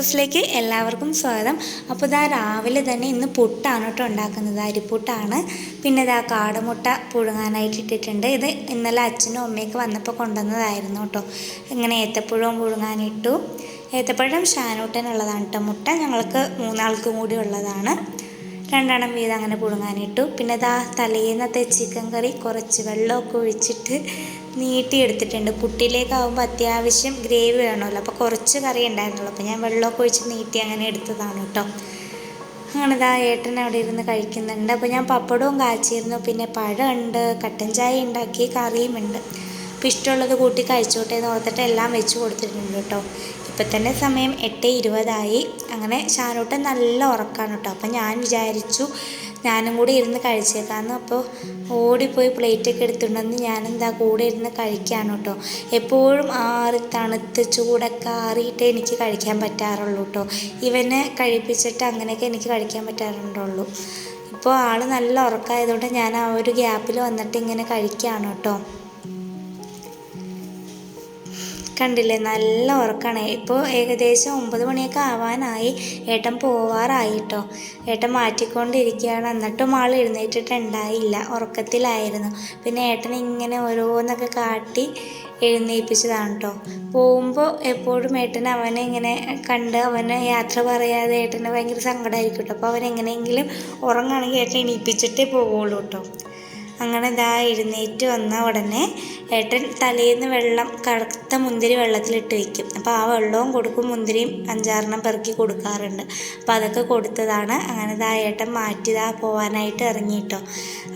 സ്ലോസിലേക്ക് എല്ലാവർക്കും സ്വാഗതം. അപ്പോൾ ഇതാ രാവിലെ തന്നെ ഇന്ന് പുട്ടാണ് കേട്ടോ ഉണ്ടാക്കുന്നത്. അരിപ്പുട്ടാണ്. പിന്നെ ഇതാ കാടമുട്ട പുഴുങ്ങാനായിട്ട് ഇട്ടിട്ടുണ്ട്. ഇത് ഇന്നലെ അച്ഛനും അമ്മയൊക്കെ വന്നപ്പോൾ കൊണ്ടുവന്നതായിരുന്നു കേട്ടോ. ഇങ്ങനെ ഏത്തപ്പഴവും പുഴുങ്ങാനിട്ടു. ഏത്തപ്പഴം ഷാനൂട്ടനുള്ളതാണ് കേട്ടോ. മുട്ട ഞങ്ങൾക്ക് മൂന്നാൾക്കും കൂടി ഉള്ളതാണ്. രണ്ടെണ്ണം വീതം അങ്ങനെ പുഴുങ്ങാനിട്ടു. പിന്നെ ഇതാ തലേന്നത്തെ ചിക്കൻ കറി കുറച്ച് വെള്ളമൊക്കെ ഒഴിച്ചിട്ട് നീട്ടിയെടുത്തിട്ടുണ്ട്. പുട്ടിലേക്കാവുമ്പോൾ അത്യാവശ്യം ഗ്രേവി വേണമല്ലോ. അപ്പോൾ കുറച്ച് കറി ഉണ്ടായിരുന്നുള്ളൂ. അപ്പോൾ ഞാൻ വെള്ളമൊക്കെ ഒഴിച്ച് നീട്ടി അങ്ങനെ എടുത്തതാണ് കേട്ടോ അങ്ങനെ ഇതാ ഏട്ടൻ അവിടെ ഇരുന്ന് കഴിക്കുന്നുണ്ട്. അപ്പോൾ ഞാൻ പപ്പടവും കാച്ചിരുന്നു. പിന്നെ പഴമുണ്ട് കട്ടൻ ചായ ഉണ്ടാക്കി കറിയും ഉണ്ട്. അപ്പോൾ ഇഷ്ടമുള്ളത് കൂട്ടി കഴിച്ചോട്ടെ എന്ന് ഓർത്തിട്ട് എല്ലാം വെച്ച് കൊടുത്തിട്ടുണ്ട് കേട്ടോ ഇപ്പം തന്നെ സമയം എട്ട് ഇരുപതായി. അങ്ങനെ ഷാനൂട്ടൻ നല്ല ഉറക്കമാണ് കേട്ടോ. അപ്പം ഞാൻ വിചാരിച്ചു ഞാനും കൂടി ഇരുന്ന് കഴിച്ചേക്കാമെന്ന് അപ്പോൾ ഓടിപ്പോയി പ്ലേറ്റൊക്കെ എടുത്തിട്ടുണ്ടെന്ന് ഞാനെന്താ കൂടെ ഇരുന്ന് കഴിക്കുകയാണ് കേട്ടോ. എപ്പോഴും ആറി തണുത്ത് ചൂടൊക്കെ ആറിയിട്ടേ എനിക്ക് കഴിക്കാൻ പറ്റാറുള്ളൂ കേട്ടോ. ഇവനെ കഴിപ്പിച്ചിട്ട് അങ്ങനെയൊക്കെ എനിക്ക് കഴിക്കാൻ പറ്റാറുണ്ടുള്ളൂ. ഇപ്പോൾ ആൾ നല്ല ഉറക്കമായതുകൊണ്ട് ഞാൻ ആ ഒരു ഗ്യാപ്പിൽ വന്നിട്ട് ഇങ്ങനെ കഴിക്കുകയാണ് കേട്ടോ. കണ്ടില്ലേ? നല്ല ഉറക്കമാണ് ഇപ്പോൾ ഏകദേശം ഒമ്പത് മണിയൊക്കെ ആവാനായി. ഏട്ടൻ പോവാറായി കേട്ടോ ഏട്ടൻ മാറ്റിക്കൊണ്ടിരിക്കുകയാണ്. എന്നിട്ടും ആൾ എഴുന്നേറ്റിട്ടുണ്ടായില്ല ഉറക്കത്തിലായിരുന്നു. പിന്നെ ഏട്ടൻ ഇങ്ങനെ ഓരോന്നൊക്കെ കാട്ടി എഴുന്നേൽപ്പിച്ചതാണ് കേട്ടോ പോകുമ്പോൾ എപ്പോഴും ഏട്ടൻ അവനെ ഇങ്ങനെ കണ്ട് അവന് യാത്ര പറയാതെ ഏട്ടന് ഭയങ്കര സങ്കടമായിരിക്കും കേട്ടോ അപ്പോൾ അവൻ എങ്ങനെയെങ്കിലും ഉറങ്ങുകയാണെങ്കിൽ ഏട്ടൻ എണീപ്പിച്ചിട്ടേ പോവുള്ളൂ കേട്ടോ അങ്ങനെ ഇതാ എഴുന്നേറ്റ് വന്ന ഉടനെ ഏട്ടൻ തലേന്ന് വെള്ളം കറുത്ത മുന്തിരി വെള്ളത്തിലിട്ട് വയ്ക്കും. അപ്പോൾ ആ വെള്ളവും കൊടുക്കും മുന്തിരിയും അഞ്ചാറെണ്ണം പെറുക്കി കൊടുക്കാറുണ്ട്. അപ്പോൾ അതൊക്കെ കൊടുത്തതാണ്. അങ്ങനെ ഇതാ ഏട്ടൻ മാറ്റിതാ പോവാനായിട്ട് ഇറങ്ങിയിട്ടോ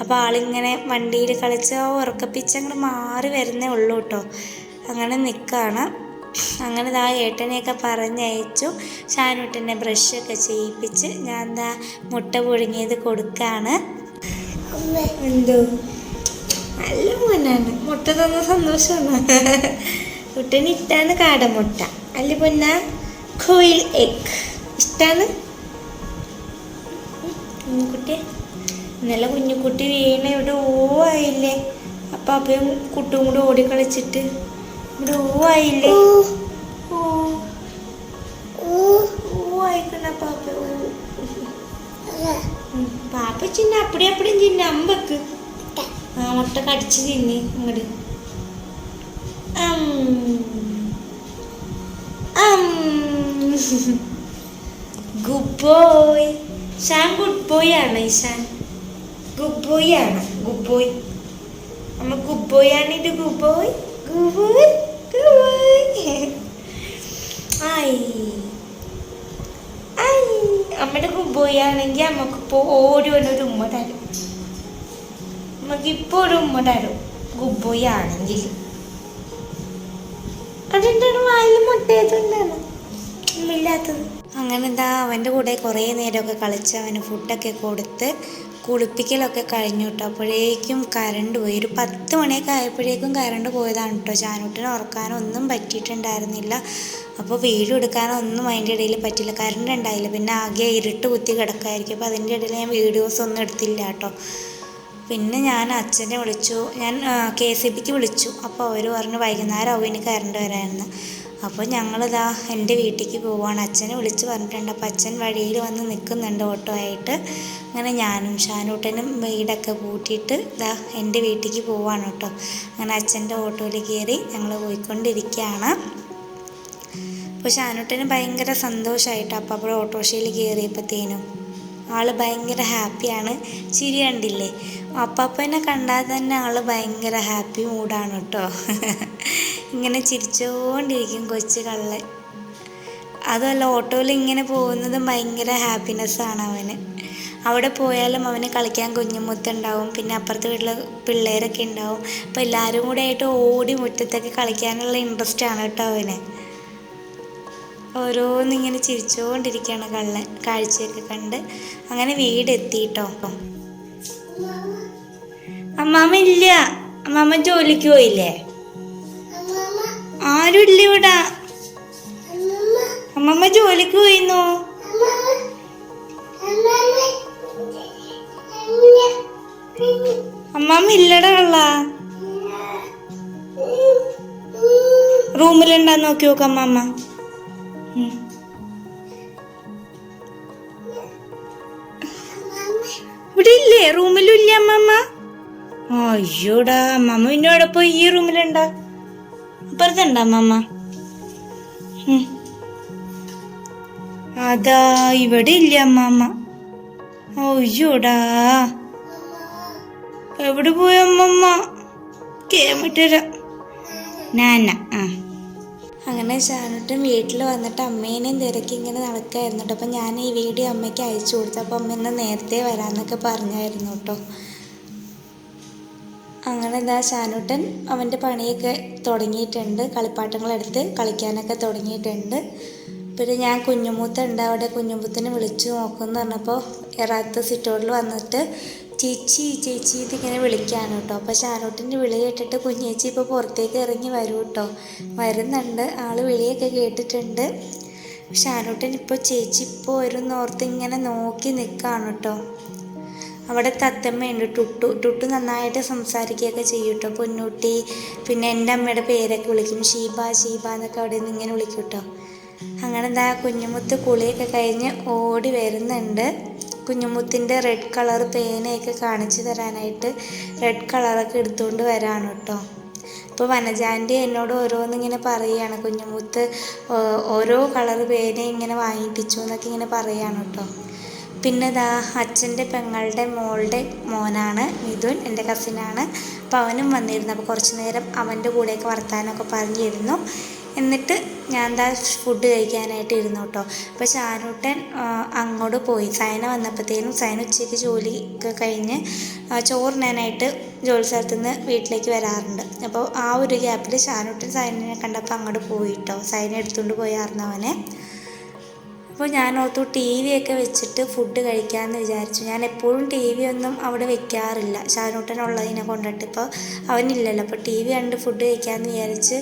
അപ്പോൾ ആളിങ്ങനെ വണ്ടിയിൽ കളിച്ച് ആ ഉറക്കപ്പിച്ച് അങ്ങോട്ട് മാറി വരുന്നേ ഉള്ളൂ കേട്ടോ അങ്ങനെ നിൽക്കുകയാണ് അങ്ങനെ ഇതാ ഏട്ടനെയൊക്കെ പറഞ്ഞയച്ചു. ഷാനൂട്ടനെ ബ്രഷൊക്കെ ചെയ്യിപ്പിച്ച് ഞാൻ എന്താ മുട്ട പുഴുങ്ങിയത് കൊടുക്കുകയാണ് എന്തോ? നല്ല മോനാണ്. മുട്ട തന്ന സന്തോഷമാണ്. കുട്ടന് കാട കാടമുട്ട അല്ല പൊന്ന? കോയിൽ എഗ് ഇഷ്ടാണ്? കുട്ടി. ഇന്നലെ കുഞ്ഞുകുട്ടി വീണ ഇവിടെ ഓ ആയില്ലേ. അപ്പൊ അപ്പം കുട്ടും കൂടെ ഓടിക്കളിച്ചിട്ട് ഇവിടെ ഓ ആയില്ലേ? ചിന്ന അപ്പടി അപ്പടിയും ചിന്ന അമ്പക്ക്. ആ മുട്ട കടിച്ച് തിന്ന് ഇങ്ങോട്ട് good boy. Shan good boy ആണ് ഈശാൻ. ഗുഡ് ബോയ് ആണ് ഗുഡ് ബോയ്. അമ്മ ഗുഡ് ബോയ് ആണ് ഇത് good boy. Good boy good boy. ആയി അമ്മയുടെ കുബോയാണെങ്കിൽ അമ്മയ്ക്ക് ഇപ്പോൾ ഓടി ഒരു ഉമ്മ തരും. നമുക്ക് ഇപ്പോൾ ഒരു ഉമ്മ തരും. കുബോയി ആണെങ്കിൽ അതെന്താണ് വായിൽ മുട്ടയതുകൊണ്ടാണ്? ഉമ്മില്ലാത്തത് അങ്ങനെ എന്താ അവന്റെ കൂടെ കുറേ നേരമൊക്കെ കളിച്ച് അവന് ഫുഡൊക്കെ കൊടുത്ത് കുളിപ്പിക്കലൊക്കെ കഴിഞ്ഞു കേട്ടോ അപ്പോഴേക്കും കറണ്ട് പോയി. ഒരു പത്ത് മണിയൊക്കെ ആയപ്പോഴേക്കും കറണ്ട് പോയതാണ് കേട്ടോ ചാനൂട്ടിന് ഉറക്കാനോ ഒന്നും പറ്റിയിട്ടുണ്ടായിരുന്നില്ല. അപ്പോൾ വീഡിയോ എടുക്കാനോ ഒന്നും അതിന്റെ ഇടയിൽ പറ്റില്ല. കറണ്ട് ഉണ്ടായില്ല. പിന്നെ ആകെ ഇരുട്ട് കുത്തി കിടക്കായിരിക്കും അപ്പോൾ അതിന്റെ ഇടയിൽ ഞാൻ വീഡിയോസ് ഒന്നും എടുത്തില്ല കേട്ടോ പിന്നെ ഞാൻ അച്ഛനെ വിളിച്ചു. ഞാൻ കെ ഇ ബിക്ക് വിളിച്ചു. അപ്പോൾ അവർ പറഞ്ഞു വൈകുന്നേരം ആവും ഇനി കറണ്ട് വരാമെന്ന്. അപ്പോൾ ഞങ്ങളിതാ എന്റെ വീട്ടിലേക്ക് പോവാണ്. അച്ഛനെ വിളിച്ച് പറഞ്ഞിട്ടുണ്ട്. അപ്പോൾ അച്ഛൻ വഴിയിൽ വന്ന് നിൽക്കുന്നുണ്ട് ഓട്ടോ ആയിട്ട്. അങ്ങനെ ഞാനും ഷാനൂട്ടനും വീടൊക്കെ പൂട്ടിയിട്ട് ഇതാ എന്റെ വീട്ടിലേക്ക് പോവാണ് കേട്ടോ. അങ്ങനെ അച്ഛന്റെ ഓട്ടോയിൽ കയറി ഞങ്ങൾ പോയിക്കൊണ്ടിരിക്കുകയാണ്. അപ്പോൾ ഷാനൂട്ടന് ഭയങ്കര സന്തോഷമായിട്ടോ. അപ്പോൾ അപ്പോൾ ഓട്ടോറിക്ഷയിൽ കയറിയപ്പോഴത്തേനും ആൾ ഭയങ്കര ഹാപ്പിയാണ്. ചിരി കണ്ടില്ലേ? അപ്പാപ്പനെ കണ്ടാൽ തന്നെ ആൾ ഭയങ്കര ഹാപ്പി മൂഡാണ് കേട്ടോ. ഇങ്ങനെ ചിരിച്ചുകൊണ്ടിരിക്കും കൊച്ചു കള്ളൻ. അതുമല്ല ഓട്ടോയിൽ ഇങ്ങനെ പോകുന്നതും ഭയങ്കര ഹാപ്പിനെസ്സാണ് അവന്. അവിടെ പോയാലും അവന് കളിക്കാൻ കുഞ്ഞുമുത്തുണ്ടാവും പിന്നെ അപ്പുറത്തെ വീട്ടിലെ പിള്ളേരൊക്കെ ഉണ്ടാവും. അപ്പോൾ എല്ലാവരും കൂടെ ആയിട്ട് ഓടി മുറ്റത്തൊക്കെ കളിക്കാനുള്ള ഇൻട്രസ്റ്റ് ആണ് കേട്ടോ അവന്. ഓരോന്നിങ്ങനെ ചിരിച്ചുകൊണ്ടിരിക്കുകയാണ് കള്ളൻ കാഴ്ചയൊക്കെ കണ്ട്. അങ്ങനെ വീടെത്തി കേട്ടോ അമ്മാമ്മ ഇല്ല. അമ്മാമ്മ ജോലിക്ക് പോയില്ലേ? ആരുമില്ല ഇവിടെ അമ്മമ്മ ജോലിക്ക് പോയിന്നു? അമ്മമ്മ ഇല്ലടാ ഉള്ള. റൂമിലുണ്ടാ നോക്കി നോക്ക അമ്മമ്മ ഇവിടെ ഇല്ലേ? റൂമിലും ഇല്ല അമ്മമ്മ അയ്യോടാ അമ്മമ്മ ഇന്നോടൊപ്പം ഈ റൂമിലുണ്ടാ. അപ്പുറത്തുണ്ടോ ഉം. അതാ ഇവിടെ ഇല്ല അമ്മാമ്മ. ഓയ്യോടാ എവിടെ പോയി അമ്മമ്മ? കേമിട്ടര. നാന ആ. അങ്ങനെ ഷാനുട്ടൻ വീട്ടിൽ വന്നിട്ട് അമ്മേനെയും തിരക്കി ഇങ്ങനെ നടക്കായിരുന്നു കേട്ടോ. അപ്പം ഞാൻ ഈ വീഡിയോ അമ്മയ്ക്ക് അയച്ചു കൊടുത്തു അപ്പോൾ അമ്മ ഇന്ന് നേരത്തെ വരാമെന്നൊക്കെ പറഞ്ഞായിരുന്നു കേട്ടോ. അങ്ങനെ ഇതാ ഷാനുട്ടൻ അവന്റെ പണിയൊക്കെ തുടങ്ങിയിട്ടുണ്ട്. കളിപ്പാട്ടങ്ങളെടുത്ത് കളിക്കാനൊക്കെ തുടങ്ങിയിട്ടുണ്ട്. പിന്നെ ഞാൻ കുഞ്ഞുമൂത്ത ഉണ്ട് അവിടെ കുഞ്ഞുമൂത്തിനെ വിളിച്ചു നോക്കുമെന്ന് പറഞ്ഞപ്പോൾ ഇറാത്ത് സിറ്റോഡിൽ വന്നിട്ട് ചേച്ചി ചേച്ചി ഇതിങ്ങനെ വിളിക്കാണ് കേട്ടോ. അപ്പോൾ ഷാനൂട്ടിന്റെ വിളി കേട്ടിട്ട് കുഞ്ഞേച്ചി ഇപ്പോൾ പുറത്തേക്ക് ഇറങ്ങി വരും കേട്ടോ. വരുന്നുണ്ട്. ആൾ വിളിയൊക്കെ കേട്ടിട്ടുണ്ട്. ഷാനൂട്ടൻ ഇപ്പോൾ ചേച്ചി ഇപ്പോൾ ഒരു നോർത്ത് ഇങ്ങനെ നോക്കി നിൽക്കുകയാണ് കേട്ടോ. അവിടെ തത്തമ്മയുണ്ട് ടുട്ടു. ടുട്ടു നന്നായിട്ട് സംസാരിക്കുകയൊക്കെ ചെയ്യും കേട്ടോ പൊന്നൂട്ടി. പിന്നെ എന്റെ അമ്മയുടെ പേരൊക്കെ വിളിക്കും ഷീബ ഷീബ എന്നൊക്കെ അവിടെ നിന്ന് ഇങ്ങനെ വിളിക്കും കേട്ടോ. അങ്ങനെ എന്താ കുഞ്ഞുമുത്ത് കുളിയൊക്കെ കഴിഞ്ഞ് ഓടി വരുന്നുണ്ട്. കുഞ്ഞുമുത്തിന്റെ റെഡ് കളർ പേനയൊക്കെ കാണിച്ചു തരാനായിട്ട് റെഡ് കളറൊക്കെ എടുത്തുകൊണ്ട് വരാണ് കേട്ടോ. അപ്പോൾ വനജാന്റെ എന്നോട് ഓരോന്നിങ്ങനെ പറയുകയാണ് കുഞ്ഞുമുത്ത് ഓരോ കളർ പേന ഇങ്ങനെ വാങ്ങിപ്പിച്ചു എന്നൊക്കെ ഇങ്ങനെ പറയുകയാണ് കേട്ടോ. പിന്നെ ദാ അച്ഛന്റെ പെങ്ങളുടെ മോളുടെ മോനാണ് മിഥുൻ എന്റെ കസിനാണ് അപ്പോൾ അവനും വന്നിരുന്നു. അപ്പോൾ കുറച്ച് നേരം അവന്റെ കൂടെയൊക്കെ വർത്താനമൊക്കെ പറഞ്ഞിരുന്നു. എന്നിട്ട് ഞാൻ എന്താ ഫുഡ് കഴിക്കാനായിട്ട് ഇരുന്നു കേട്ടോ. അപ്പോൾ ഷാനൂട്ടൻ അങ്ങോട്ട് പോയി. സൈന വന്നപ്പോഴത്തേനും സൈന ഉച്ചയ്ക്ക് ജോലി ഒക്കെ കഴിഞ്ഞ് ചോറിനാനായിട്ട് ജോലി സ്ഥലത്ത് നിന്ന് വീട്ടിലേക്ക് വരാറുണ്ട്. അപ്പോൾ ആ ഒരു ഗ്യാപ്പിൽ ഷാനൂട്ടൻ സൈനിനെ കണ്ടപ്പോൾ അങ്ങോട്ട് പോയിട്ടോ സൈന എടുത്തുകൊണ്ട് പോയായിരുന്നു അവനെ. അപ്പോൾ ഞാൻ ഓർത്തു ടി വി ഒക്കെ വെച്ചിട്ട് ഫുഡ് കഴിക്കാമെന്ന് വിചാരിച്ചു. ഞാൻ എപ്പോഴും ടി വി ഒന്നും അവിടെ വെക്കാറില്ല. ഷാനൂട്ടനുള്ളതിനെ കൊണ്ടിട്ട് ഇപ്പോൾ അവനില്ലല്ലോ. അപ്പോൾ ടി വി കണ്ട് ഫുഡ് കഴിക്കാമെന്ന് വിചാരിച്ച്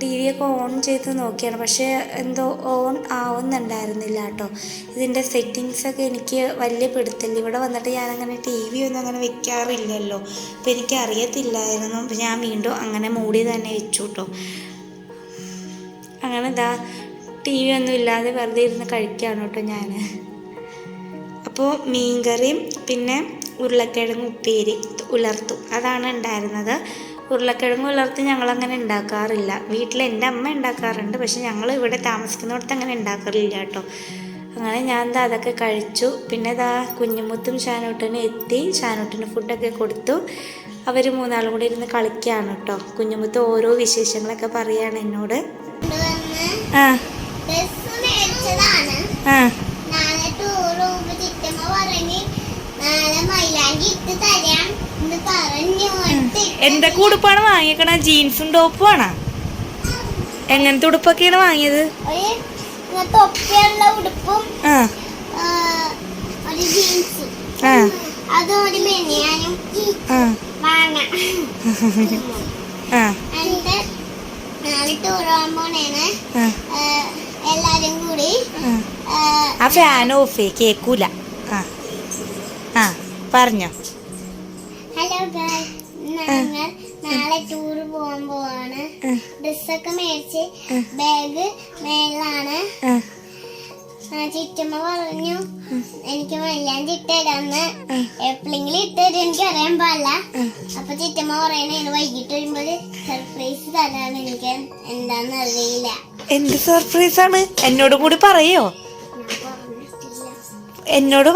ടി വി ഒക്കെ ഓൺ ചെയ്ത് നോക്കിയാണ്. പക്ഷേ എന്തോ ഓൺ ആവുന്നുണ്ടായിരുന്നില്ല കേട്ടോ. ഇതിന്റെ സെറ്റിങ്സൊക്കെ എനിക്ക് വലിയ പിടുത്തില്ല ഇവിടെ വന്നിട്ട് ഞാനങ്ങനെ ടി വി ഒന്നും അങ്ങനെ വെക്കാറില്ലല്ലോ. അപ്പോൾ എനിക്ക് അറിയത്തില്ലായിരുന്നു. ഞാൻ വീണ്ടും അങ്ങനെ മൂടി തന്നെ വെച്ചു കേട്ടോ. അങ്ങനെ ഇതാ ടി വി ഒന്നും ഇല്ലാതെ വെറുതെ ഇരുന്ന് കഴിക്കുകയാണ് കേട്ടോ ഞാൻ അപ്പോൾ മീൻകറിയും പിന്നെ ഉരുളക്കിഴങ്ങ് ഉപ്പേരി ഉലർത്തും. അതാണ് ഉണ്ടായിരുന്നത്. ഉരുളക്കിഴങ്ങ് ഉലർത്തി ഞങ്ങളങ്ങനെ ഉണ്ടാക്കാറില്ല. വീട്ടിൽ എന്റെ അമ്മ ഉണ്ടാക്കാറുണ്ട്. പക്ഷെ ഞങ്ങൾ ഇവിടെ താമസിക്കുന്നിടത്ത് അങ്ങനെ ഉണ്ടാക്കാറില്ല കേട്ടോ. അങ്ങനെ ഞാൻ ദാ അതൊക്കെ കഴിച്ചു. പിന്നെ ദാ കുഞ്ഞുമുത്തും ഷാനൂട്ടനും എത്തി. ഷാനൂട്ടിന് ഫുഡൊക്കെ കൊടുത്തു. അവർ മൂന്നാളും കൂടി ഇരുന്ന് കളിക്കുകയാണ് കേട്ടോ. കുഞ്ഞുമുത്ത് ഓരോ വിശേഷങ്ങളൊക്കെ പറയുകയാണ് എന്നോട്. ആ. എന്തൊക്കെ ഉടുപ്പാണ് വാങ്ങിയേക്കണ? ജീൻസും ടോപ്പും ആണോ? എങ്ങനത്തെ ഉടുപ്പൊക്കെയാണ് വാങ്ങിയത്? ഉടുപ്പും. ആ. എല്ലാരും കൂടി ആ. ഫാൻ ഓഫ് കേക്കൂല. ആ. ആ പറഞ്ഞോ. ഹലോ ഞങ്ങൾ നാളെ ടൂർ പോകാൻ പോവാണ്. ഡ്രസ്സൊക്കെ മേടിച്ച് ബാഗ് മേളിലാണ്. ചിറ്റമ്മ പറഞ്ഞു എനിക്ക് മൈലാഞ്ചി ഇട്ടുതരാന്ന് എപ്പോഴെങ്കിലും ഇട്ടുതരും എനിക്ക് അറിയാൻ പാടില്ല. അപ്പൊ ചിറ്റമ്മ പറയണേ വൈകിട്ട് വരുമ്പോൾ സർപ്രൈസ് തരാന്ന് എനിക്ക് എന്താന്ന് അറിയില്ല. എന്ത് സർപ്രൈസ് ആണ്? എന്നോട് കൂടി പറയോ? എന്നോട്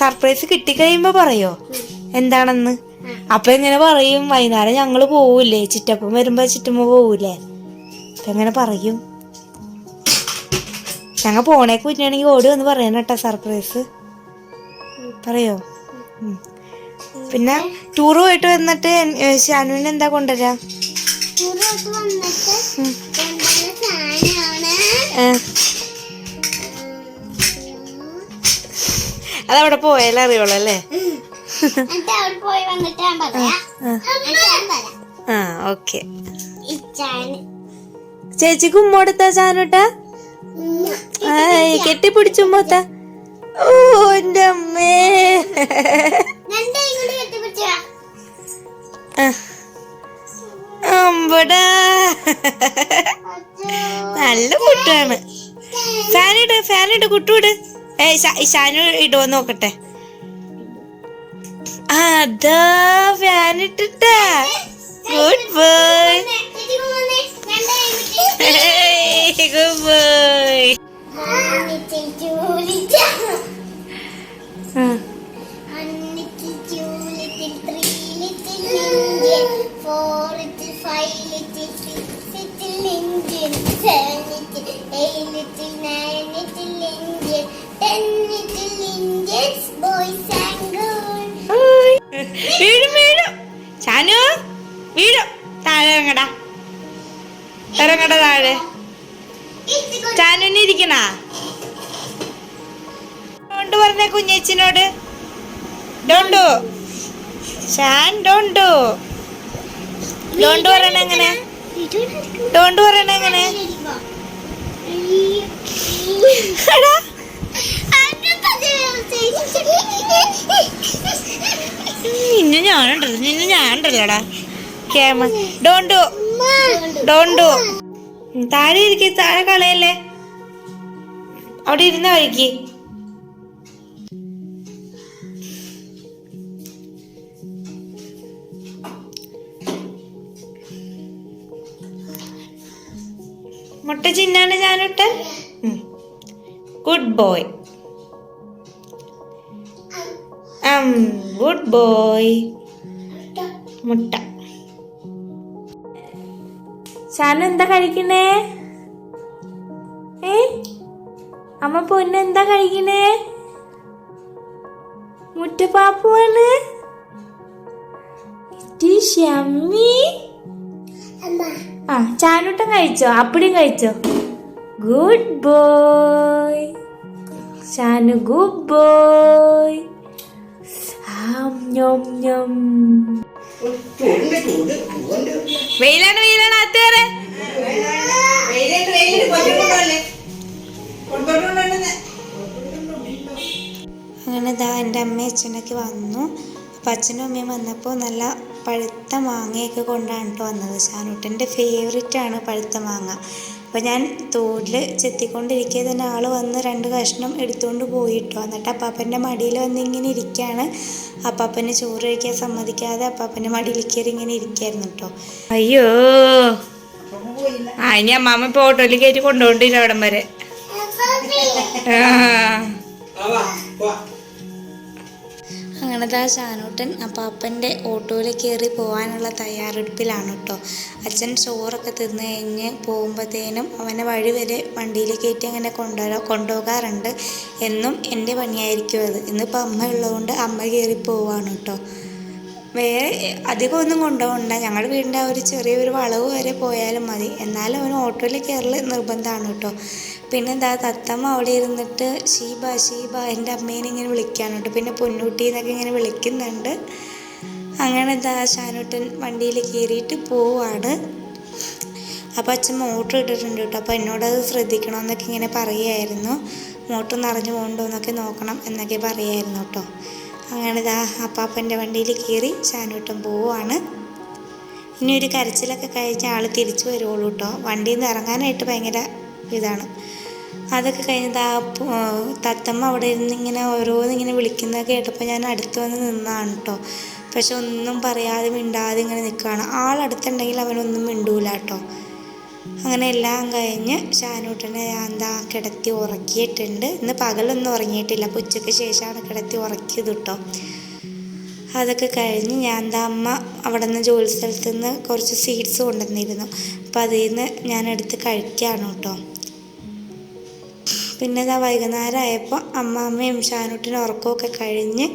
സർപ്രൈസ് കിട്ടിക്കഴിയുമ്പോ പറയോ? എന്താണെന്ന്? അപ്പൊ എങ്ങനെ പറയും? വൈകുന്നേരം ഞങ്ങൾ പോവൂലേ? ചിറ്റപ്പം വരുമ്പോ ചിറ്റമ്മ പോവൂലേ? അപ്പൊ എങ്ങനെ പറയും? ഞങ്ങൾ പോണേ കുഞ്ഞാണെങ്കിൽ ഓടി വന്ന് പറയണം കേട്ടോ സർപ്രൈസ്. പറയോ? പിന്നെ ടൂർ പോയിട്ട് വന്നിട്ട് ഷാനുവിന് എന്താ കൊണ്ടുവരാ? അതവിടെ പോയാലേ അറിയുള്ളൂ അല്ലേ? ആ, ഓക്കെ. ചേച്ചിക്ക് ഉമ്മ ഉമ്മോടുത്താ ചാനോട്ടാ കെട്ടിപ്പിടിച്ചു ഉമ്മോത്ത. ഓ എന്റെ അമ്മേ. അമ്പടാ. നല്ല കുട്ടാണ്. ഫാനിട് ഫാനിട് കുട്ടൂട്. ഏയ് ഷാനു ഇടുവോ നോക്കട്ടെ. അതാ ഫാനിട്ടിട്ടാ ഗുഡ് ബോയ് ചേച്ചിമ്മ വന്നേ രണ്ടായി ഗുഡ് ബോയ് വീഴും നിന്നെ താഴെ ഇരിക്ക താഴെ കളയല്ലേ? അവിടെ ഇരുന്ന വഴിക്ക് മുട്ട ചിന്നാണ് ഞാനിട്ട്? ഗുഡ് ബോയ് ഗുഡ് ബോയ് മുട്ട. ശാനു എന്താ കഴിക്കണേ? ഏ? അമ്മ പൊന്ന് എന്താ കഴിക്കണേ? മുട്ടപ്പാപ്പുവാണ് ഷമ്മി. ആ ചാനൂട്ടം കഴിച്ചോ? അപ്പടിയും കഴിച്ചോ? Good boy Shanu good boy ഞൊം ഞം വെയിലാണ് വെയിലാണ് അത്തേറെ. അങ്ങനെ ദാ എന്റെ അമ്മ അച്ഛനൊക്കെ വന്നു. അപ്പം അച്ഛനും അമ്മയും വന്നപ്പോൾ നല്ല പഴുത്ത മാങ്ങയൊക്കെ കൊണ്ടാണ് കേട്ടോ വന്നത്. ഷാനൂട്ടന്റെ ഫേവറേറ്റ് ആണ് പഴുത്ത മാങ്ങ. അപ്പോൾ ഞാൻ തോടിൽ ചെത്തിക്കൊണ്ടിരിക്കെ തന്നെ ആൾ വന്ന് രണ്ട് കഷ്ണം എടുത്തുകൊണ്ട് പോയിട്ടോ. എന്നിട്ട് അപ്പാപ്പന്റെ മടിയിൽ വന്ന് ഇങ്ങനെ ഇരിക്കുകയാണ് അപ്പാപ്പന് ചോറ് കഴിക്കാൻ സമ്മതിക്കാതെ അപ്പാപ്പന്റെ മടിയിൽ കയറി ഇങ്ങനെ ഇരിക്കുകയായിരുന്നു കേട്ടോ അയ്യോ. ആ ഇനി അമ്മാമ്മ ഇപ്പോൾ ഓട്ടോയിൽ കയറ്റി കൊണ്ടുപോകണ്ടില്ല അവിടം വരെ. അങ്ങനെ ദാ ഷാനൂട്ടൻ അപ്പാപ്പന്റെ ഓട്ടോയിൽ കയറി പോകാനുള്ള തയ്യാറെടുപ്പിലാണ് കേട്ടോ അച്ഛൻ ചോറൊക്കെ തിന്നു കഴിഞ്ഞ് പോകുമ്പോഴത്തേനും അവനെ വഴി വരെ വണ്ടിയിൽ കയറ്റി അങ്ങനെ കൊണ്ടുവരാ കൊണ്ടുപോകാറുണ്ട്. എന്നും എന്റെ പണിയായിരിക്കും അത്. ഇന്നിപ്പോൾ അമ്മ ഉള്ളതുകൊണ്ട് അമ്മ കയറി പോവാണ് കേട്ടോ വേറെ അധികം ഒന്നും കൊണ്ടുപോകണ്ട. ഞങ്ങളുടെ വീടിന്റെ ആ ഒരു ചെറിയൊരു വളവ് വരെ പോയാലും മതി. എന്നാലും അവൻ ഓട്ടോയിൽ കയറൽ നിർബന്ധമാണ് കേട്ടോ പിന്നെ എന്താ തത്തമ്മ അവിടെ ഇരുന്നിട്ട് ഷീബ ഷീബ എന്റെ അമ്മേനെ ഇങ്ങനെ വിളിക്കാനുണ്ട്. പിന്നെ പൊന്നൂട്ടി എന്നൊക്കെ ഇങ്ങനെ വിളിക്കുന്നുണ്ട്. അങ്ങനെ എന്താ ഷാനൂട്ടൻ വണ്ടിയിൽ കയറിയിട്ട് പോവാണ്. അപ്പോൾ അച്ഛൻ മോട്ടർ ഇട്ടിട്ടുണ്ട് കേട്ടോ. അപ്പോൾ എന്നോടത് ശ്രദ്ധിക്കണമെന്നൊക്കെ ഇങ്ങനെ പറയുമായിരുന്നു മോട്ടർ നിറഞ്ഞു പോകണ്ടോ എന്നൊക്കെ നോക്കണം എന്നൊക്കെ പറയുമായിരുന്നു കേട്ടോ. അങ്ങനെ ഇതാ അപ്പാപ്പന്റെ വണ്ടിയിൽ കയറി ഷാനൂട്ടൻ പോവാണ്. ഇനി ഒരു കരച്ചിലൊക്കെ കഴിഞ്ഞ ആൾ തിരിച്ചു വരുവുള്ളൂ കേട്ടോ. വണ്ടിയിൽ നിന്ന് ഇറങ്ങാനായിട്ട് ഭയങ്കര ഇതാണ്. അതൊക്കെ കഴിഞ്ഞതാ തത്തമ്മ അവിടെ ഇരുന്ന് ഇങ്ങനെ ഓരോന്നിങ്ങനെ വിളിക്കുന്നത് കേട്ടപ്പോൾ ഞാൻ അടുത്ത് വന്ന് നിന്നാണ് കേട്ടോ പക്ഷെ ഒന്നും പറയാതെ മിണ്ടാതെ ഇങ്ങനെ നിൽക്കുകയാണ് ആളടുത്തുണ്ടെങ്കിൽ അവനൊന്നും മിണ്ടൂല കേട്ടോ അങ്ങനെ എല്ലാം കഴിഞ്ഞ് ഷാനൂട്ടനെ എന്താ കിടത്തി ഉറക്കിയിട്ടുണ്ട്. ഇന്ന് പകലൊന്നും ഉറങ്ങിയിട്ടില്ല. അപ്പോൾ ഉച്ചയ്ക്ക് ശേഷമാണ് കിടത്തി ഉറക്കിയത് കേട്ടോ അതൊക്കെ കഴിഞ്ഞ് ഞാൻ എന്താ അമ്മ അവിടെ നിന്ന് ജോലി സ്ഥലത്ത് നിന്ന് കുറച്ച് സീഡ്സ് കൊണ്ടുവന്നിരുന്നു. അപ്പോൾ അതിൽ നിന്ന് ഞാൻ എടുത്ത് കഴിക്കുകയാണ് കേട്ടോ പിന്നെ ഇതാ വൈകുന്നേരം ആയപ്പോൾ അമ്മാമ്മയും ഷാനൂട്ടിനും ഉറക്കമൊക്കെ കഴിഞ്ഞ്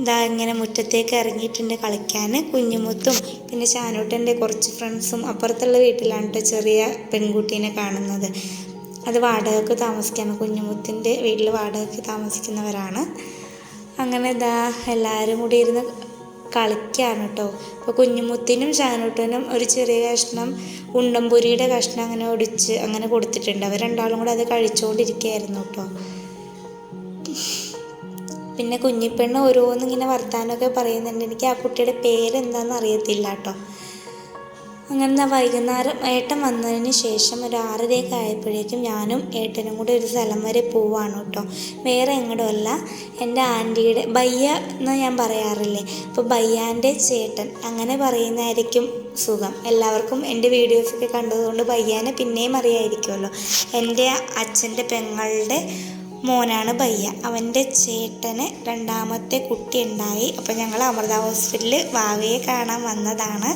ഇതാ ഇങ്ങനെ മുറ്റത്തേക്ക് ഇറങ്ങിയിട്ടുണ്ട് കളിക്കാൻ കുഞ്ഞുമുത്തും പിന്നെ ഷാനൂട്ടന്റെ കുറച്ച് ഫ്രണ്ട്സും അപ്പുറത്തുള്ള വീട്ടിലാണ് കേട്ടോ ചെറിയ പെൺകുട്ടീനെ കാണുന്നത്. അത് വാടകയ്ക്ക് താമസിക്കുകയാണ് കുഞ്ഞുമുത്തിന്റെ വീട്ടിൽ വാടകയ്ക്ക് താമസിക്കുന്നവരാണ്. അങ്ങനെ ഇതാ എല്ലാവരും കൂടി ഇരുന്ന് കളിക്കുകയാണ് കേട്ടോ അപ്പോൾ കുഞ്ഞുമുത്തിനും ഷാനൂട്ടനും ഒരു ചെറിയ കഷ്ണം ഉണ്ടംപുരിയുടെ കഷ്ണം അങ്ങനെ ഒടിച്ച് അങ്ങനെ കൊടുത്തിട്ടുണ്ട്. അവർ രണ്ടാളും കൂടെ അത് കഴിച്ചുകൊണ്ടിരിക്കുകയായിരുന്നു കേട്ടോ. പിന്നെ കുഞ്ഞിപ്പെണ്ണ് ഓരോന്നിങ്ങനെ വർത്താനമൊക്കെ പറയുന്നുണ്ട്. എനിക്ക് ആ കുട്ടിയുടെ പേരെന്താണെന്ന് അറിയത്തില്ല കേട്ടോ. അങ്ങനെ വൈകുന്നേരം ഏട്ടൻ വന്നതിന് ശേഷം ഒരു ആറരയൊക്കെ ആയപ്പോഴേക്കും ഞാനും ഏട്ടനും കൂടി ഒരു സ്ഥലം വരെ പോവാണ് കേട്ടോ. വേറെ എങ്ങോട്ടുമല്ല എന്റെ ആന്റിയുടെ ബയ്യ എന്ന് ഞാൻ പറയാറില്ലേ? അപ്പോൾ ബയ്യാന്റെ ചേട്ടൻ അങ്ങനെ പറയുന്നതായിരിക്കും സുഖം. എല്ലാവർക്കും എന്റെ വീഡിയോസൊക്കെ കണ്ടതുകൊണ്ട് ബയ്യാനെ പിന്നെയും അറിയാമായിരിക്കുമല്ലോ എന്റെ അച്ഛന്റെ പെങ്ങളുടെ മോനാണ് ബയ്യ. അവന്റെ ചേട്ടന് രണ്ടാമത്തെ കുട്ടി ഉണ്ടായി. അപ്പോൾ ഞങ്ങൾ അമൃത ഹോസ്പിറ്റലിൽ വാവയെ കാണാൻ വന്നതാണ്.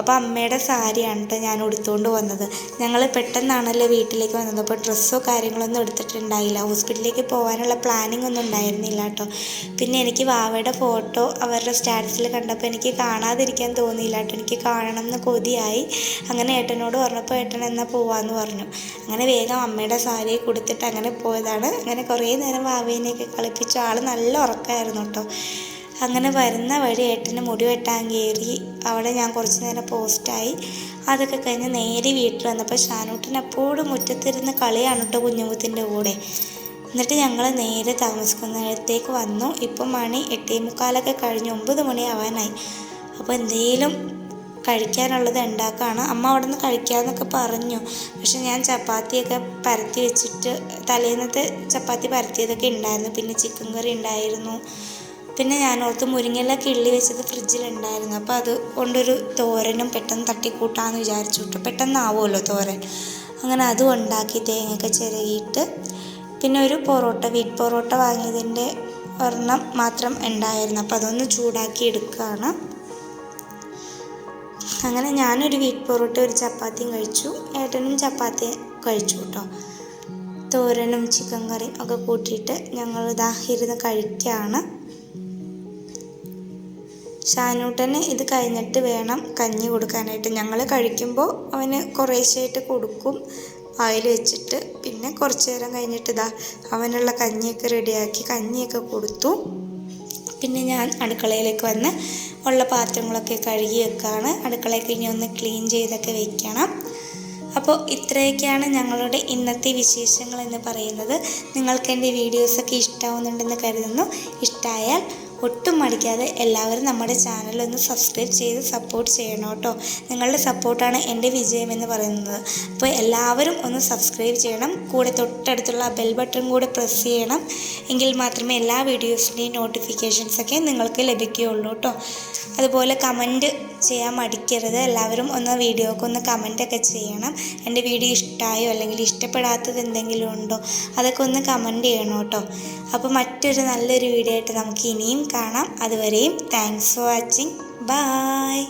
അപ്പോൾ അമ്മയുടെ സാരിയാണ് കേട്ടോ ഞാൻ ഉടുത്തുകൊണ്ട് വന്നത്. ഞങ്ങൾ പെട്ടെന്നാണല്ലോ വീട്ടിലേക്ക് വന്നത്. അപ്പോൾ ഡ്രസ്സോ കാര്യങ്ങളൊന്നും എടുത്തിട്ടുണ്ടായില്ല. ഹോസ്പിറ്റലിലേക്ക് പോകാനുള്ള പ്ലാനിങ് ഒന്നും ഉണ്ടായിരുന്നില്ല കേട്ടോ പിന്നെ എനിക്ക് വാവയുടെ ഫോട്ടോ അവരുടെ സ്റ്റാറ്റസിൽ കണ്ടപ്പോൾ എനിക്ക് കാണാതിരിക്കാൻ തോന്നിയില്ല കേട്ടോ എനിക്ക് കാണണം എന്ന് കൊതിയായി. അങ്ങനെ ഏട്ടനോട് പറഞ്ഞപ്പോൾ ഏട്ടൻ എന്നാൽ പോവാന്ന് പറഞ്ഞു. അങ്ങനെ വേഗം അമ്മയുടെ സാരി കൊടുത്തിട്ട് അങ്ങനെ പോയതാണ്. അങ്ങനെ കുറേ നേരം വാവേനെയൊക്കെ കളിപ്പിച്ചു ആൾ നല്ല ഉറക്കമായിരുന്നു കേട്ടോ അങ്ങനെ വരുന്ന വഴി ഏട്ടന് മുടി വെട്ടാൻ കയറി അവിടെ ഞാൻ കുറച്ച് നേരം പോസ്റ്റായി അതൊക്കെ കഴിഞ്ഞ് നേരെ വീട്ടിൽ വന്നപ്പോൾ ഷാനൂട്ടൻ എപ്പോഴും മുറ്റത്തിരുന്ന് കളിയാണ് കേട്ടോ കുഞ്ഞുമുത്തിന്റെ കൂടെ. എന്നിട്ട് ഞങ്ങൾ നേരെ താമസിക്കുന്നിടത്തേക്ക് വന്നു. ഇപ്പം മണി എട്ടേ മുക്കാലൊക്കെ കഴിഞ്ഞ് ഒമ്പത് മണി ആവാനായി. അപ്പോൾ എന്തേലും കഴിക്കാനുള്ളത് ഉണ്ടാക്കുകയാണ് അമ്മ അവിടെ നിന്ന് കഴിക്കാമെന്നൊക്കെ പറഞ്ഞു. പക്ഷെ ഞാൻ ചപ്പാത്തിയൊക്കെ പരത്തി വെച്ചിട്ട് തലേന്നത്തെ ചപ്പാത്തി പരത്തിയതൊക്കെ ഉണ്ടായിരുന്നു. പിന്നെ ചിക്കൻ കറി ഉണ്ടായിരുന്നു. പിന്നെ ഞാൻ ഓർത്ത് മുരിങ്ങയില കിള്ളി വെച്ചത് ഫ്രിഡ്ജിലുണ്ടായിരുന്നു. അപ്പോൾ അത് കൊണ്ടൊരു തോരനും പെട്ടെന്ന് തട്ടിക്കൂട്ടാന്ന് വിചാരിച്ചു. കേട്ടോ പെട്ടെന്നാവുമല്ലോ തോരൻ. അങ്ങനെ അതും ഉണ്ടാക്കി തേങ്ങയൊക്കെ ചിരകിയിട്ട് പിന്നെ ഒരു പൊറോട്ട വീറ്റ് പൊറോട്ട വാങ്ങിയതിന്റെ ഒരെണ്ണം മാത്രം ഉണ്ടായിരുന്നു. അപ്പോൾ അതൊന്ന് ചൂടാക്കി എടുക്കുകയാണ്. അങ്ങനെ ഞാനൊരു വീറ്റ് പൊറോട്ട ഒരു ചപ്പാത്തിയും കഴിച്ചു. ഏട്ടനും ചപ്പാത്തി കഴിച്ചു കേട്ടോ തോരനും ചിക്കൻ കറിയും ഒക്കെ കൂട്ടിയിട്ട് ഞങ്ങൾ ഇതാ ഇരുന്ന് കഴിക്കുകയാണ്. ഷാനൂട്ടന് ഇത് കഴിഞ്ഞിട്ട് വേണം കഞ്ഞി കൊടുക്കാനായിട്ട്. ഞങ്ങൾ കഴിക്കുമ്പോൾ അവന് കുറേശ്ശായിട്ട് കൊടുക്കും വായിൽ വെച്ചിട്ട്. പിന്നെ കുറച്ച് നേരം കഴിഞ്ഞിട്ട് ഇതാ അവനുള്ള കഞ്ഞിയൊക്കെ റെഡിയാക്കി കഞ്ഞിയൊക്കെ കൊടുത്തു. പിന്നെ ഞാൻ അടുക്കളയിലേക്ക് വന്ന് ഉള്ള പാത്രങ്ങളൊക്കെ കഴുകി വെക്കുകയാണ് അടുക്കളയൊക്കെ ഇനി ഒന്ന് ക്ലീൻ ചെയ്തൊക്കെ വെക്കണം. അപ്പോൾ ഇത്രയൊക്കെയാണ് ഞങ്ങളുടെ ഇന്നത്തെ വിശേഷങ്ങൾ എന്ന് പറയുന്നത്. നിങ്ങൾക്ക് എന്റെ വീഡിയോസൊക്കെ ഇഷ്ടമാവുന്നുണ്ടെന്ന് കരുതുന്നു. ഇഷ്ടമായാൽ ഒട്ടും മടിക്കാതെ എല്ലാവരും നമ്മുടെ ചാനൽ ഒന്ന് സബ്സ്ക്രൈബ് ചെയ്ത് സപ്പോർട്ട് ചെയ്യണം കേട്ടോ. നിങ്ങളുടെ സപ്പോർട്ടാണ് എന്റെ വിജയമെന്ന് പറയുന്നത്. അപ്പോൾ എല്ലാവരും ഒന്ന് സബ്സ്ക്രൈബ് ചെയ്യണം. കൂടെ തൊട്ടടുത്തുള്ള ബെൽ ബട്ടൺ കൂടെ പ്രസ് ചെയ്യണം. എങ്കിൽ മാത്രമേ എല്ലാ വീഡിയോസിന്റെയും നോട്ടിഫിക്കേഷൻസൊക്കെ നിങ്ങൾക്ക് ലഭിക്കുകയുള്ളൂ കേട്ടോ. അതുപോലെ കമന്റ് ചെയ്യാൻ മടിക്കരുത്. എല്ലാവരും ഒന്ന് വീഡിയോക്ക് ഒന്ന് കമന്റൊക്കെ ചെയ്യണം. എന്റെ വീഡിയോ ഇഷ്ടമായോ അല്ലെങ്കിൽ ഇഷ്ടപ്പെടാത്തത് എന്തെങ്കിലും ഉണ്ടോ അതൊക്കെ ഒന്ന് കമന്റ് ചെയ്യണം കേട്ടോ. അപ്പോൾ മറ്റൊരു നല്ലൊരു വീഡിയോ ആയിട്ട് നമുക്ക് ഇനിയും കാണാം. അതുവരെയും താങ്ക്സ് ഫോർ വാച്ചിങ് ബായ്